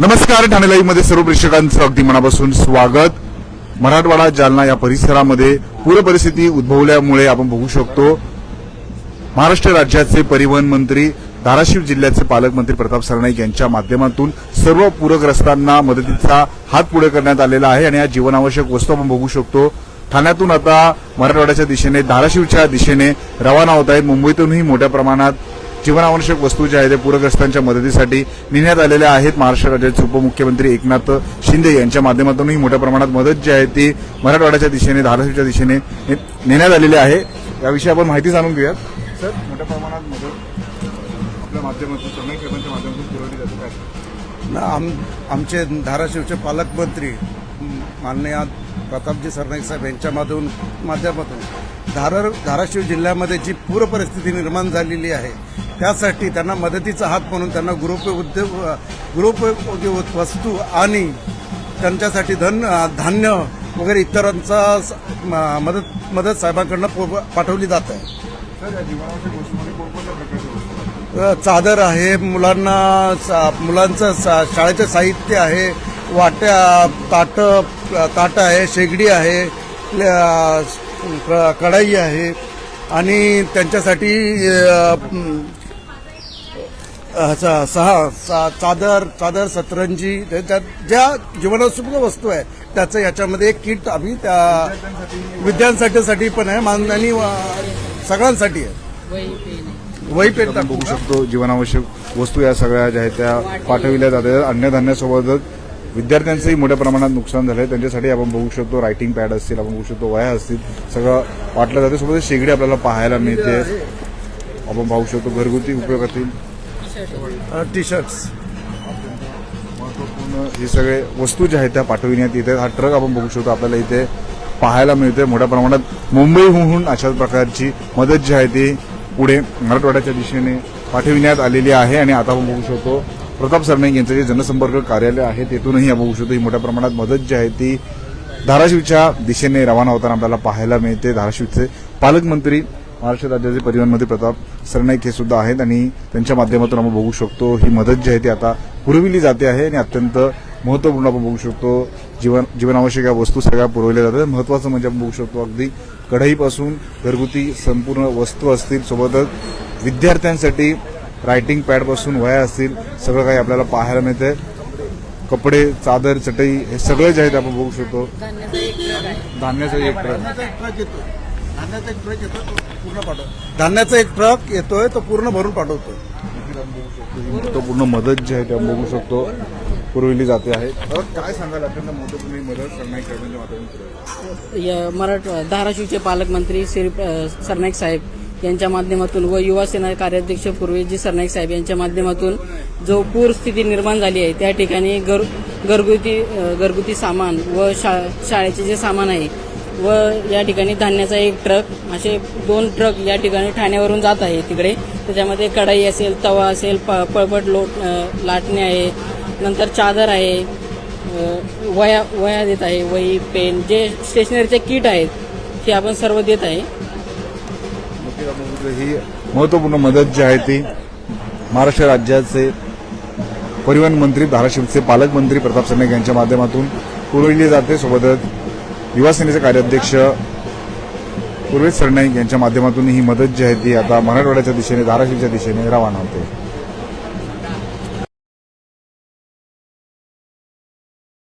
नमस्कार ठाणे लाईव्हमध्ये सर्व प्रेक्षकांचं अगदी मनापासून स्वागत. मराठवाडा जालना या परिसरामध्ये पूर परिस्थिती उद्भवल्यामुळे आपण बघू शकतो. महाराष्ट्र राज्याचे परिवहन मंत्री धाराशिव जिल्ह्याचे पालकमंत्री प्रताप सरनाईक यांच्या माध्यमातून सर्व पूरग्रस्तांना मदतीचा हात पुढे करण्यात आलेला आहे आणि या जीवनावश्यक वस्तू आपण बघू शकतो. ठाण्यातून आता मराठवाड्याच्या दिशेने धाराशिवच्या दिशेने रवाना होत आहेत. मुंबईतूनही मोठ्या प्रमाणात जीवनावश्यक वस्तू ज्या आहेत त्या पूरग्रस्तांच्या मदतीसाठी नेण्यात आलेल्या आहेत. महाराष्ट्र राज्याचे उपमुख्यमंत्री एकनाथ शिंदे यांच्या माध्यमातूनही मोठ्या प्रमाणात मदत जी आहे ती मराठवाड्याच्या दिशेने धाराशिवच्या दिशेने नेण्यात आलेली आहे. याविषयी आपण माहिती जाणून घेऊयात. सर मोठ्या प्रमाणात मदत आपल्या माध्यमातून माध्यमातून पुरवली जाते काय? ना आम आमचे धाराशिवचे पालकमंत्री माननीय प्रतापजी सरनाईक साहेब यांच्या माधून माध्यमातून धारा धाराशिव जिल्ह्यामध्ये जी पूर परिस्थिती निर्माण झालेली आहे त्यासाठी त्यांना मदतीचा हात म्हणून त्यांना गृहोपयोगी गृहोपयोगी वस्तू आणि त्यांच्यासाठी धन धान्य वगैरे इतरांचा मदत मदत साहेबांकडनं पाठवली जात आहे. चादर आहे मुलांना मुलांचं सा- शाळेचं साहित्य आहे वाट्या ताट ताट आहे शेगडी आहे कढाई आहे आणि त्यांच्यासाठी सहा सा- चादर चादर सतरंजी त्याच्यात ज्या जीवनावश्यक वस्तू आहे त्याचं याच्यामध्ये एक किट आम्ही त्या विद्यार्थ्यांसाठी पण आहे मान आणि सगळ्यांसाठी आहे. वही पेन बघू? शकतो जीवनावश्यक वस्तू या सगळ्या ज्या आहेत त्या पाठविल्या जातात. अन्नधान्यासोबतच विद्यार्थ्यांचंही मोठ्या प्रमाणात नुकसान झालंय. त्यांच्यासाठी आपण बघू शकतो रायटिंग पॅड असतील आपण बघू शकतो वया असतील सगळं वाटलं जाते. सोबत शेगडी आपल्याला पाहायला मिळते. आपण पाहू शकतो घरगुती उपयोगातील टी शर्ट्स महत्त्वपूर्ण हे सगळे वस्तू ज्या आहेत त्या पाठविण्यात येतात हा ट्रक आपण बघू शकतो. आपल्याला इथे पाहायला मिळते. मोठ्या प्रमाणात मुंबईहून अशाच प्रकारची मदत जी आहे ती पुढे मराठवाड्याच्या दिशेने पाठविण्यात आलेली आहे आणि आता आपण बघू शकतो प्रताप सरनाईक यांचं जे जनसंपर्क कार्यालय आहे तेथूनही आपण बघू शकतो ही मोठ्या प्रमाणात मदत जी आहे ती धाराशिवच्या दिशेने रवाना होताना आपल्याला पाहायला मिळते. धाराशिवचे पालकमंत्री महाराष्ट्र राज्याचे परिवहन मंत्री प्रताप सरनाईक हे सुद्धा आहेत आणि त्यांच्या माध्यमातून आपण बघू शकतो ही मदत जी आहे ती आता पुरविली जाते आहे आणि अत्यंत महत्त्वपूर्ण आपण बघू शकतो. जीवन जीवनावश्यक या वस्तू सगळ्या पुरवल्या जातात. महत्वाचं म्हणजे आपण बघू शकतो अगदी कढईपासून घरगुती संपूर्ण वस्तू असतील सोबतच विद्यार्थ्यांसाठी रायटिंग पॅडपासून वया असतील सगळं काही आपल्याला पाहायला मिळते कपडे चादर चटई हे सगळे जे आहेत आपण बघू शकतो. धान्याचा एक ट्रक धान्याचा एक ट्रक येतो तो पूर्ण धान्याचा एक ट्रक येतोय तो पूर्ण भरून पाठवतोय. ही महत्त्वपूर्ण मदत जी आहे ते आपण बघू शकतो. पुरविली जाते आहे. तर काय सांगाल ही मदत सरनाईक साहेबांच्या माध्यमातून या मराठ धाराशिवचे पालकमंत्री श्री सरनाईक साहेब यांच्या माध्यमातून व युवा सेना कार्याध्यक्ष पूर्वेजी सरनाईक साहेब यांच्या माध्यमातून जो पूर स्थिती निर्माण झाली आहे त्या ठिकाणी घर घरगुती घरगुती सामान व शा शाळेचे जे सामान आहे व या ठिकाणी धान्याचा एक ट्रक असे दोन ट्रक या ठिकाणी ठाण्यावरून जात आहे तिकडे. त्याच्यामध्ये कढाई असेल तवा असेल प पळपट लोट लाटणे आहे नंतर चादर आहे वया वया देत आहे वही पेन जे स्टेशनरीचे किट आहेत ते आपण सर्व देत आहे. ही महत्त्वपूर्ण मदत जी आहे ती महाराष्ट्र राज्याचे परिवहन मंत्री धाराशिवचे पालकमंत्री प्रताप सरनाईक यांच्या माध्यमातून पुरवली जाते. सोबतच युवा सेनेचे कार्याध्यक्ष पूर्वेश सरनाईक यांच्या माध्यमातून ही मदत जी आहे ती आता मराठवाड्याच्या दिशेने धाराशिवच्या दिशेने रवाना होते.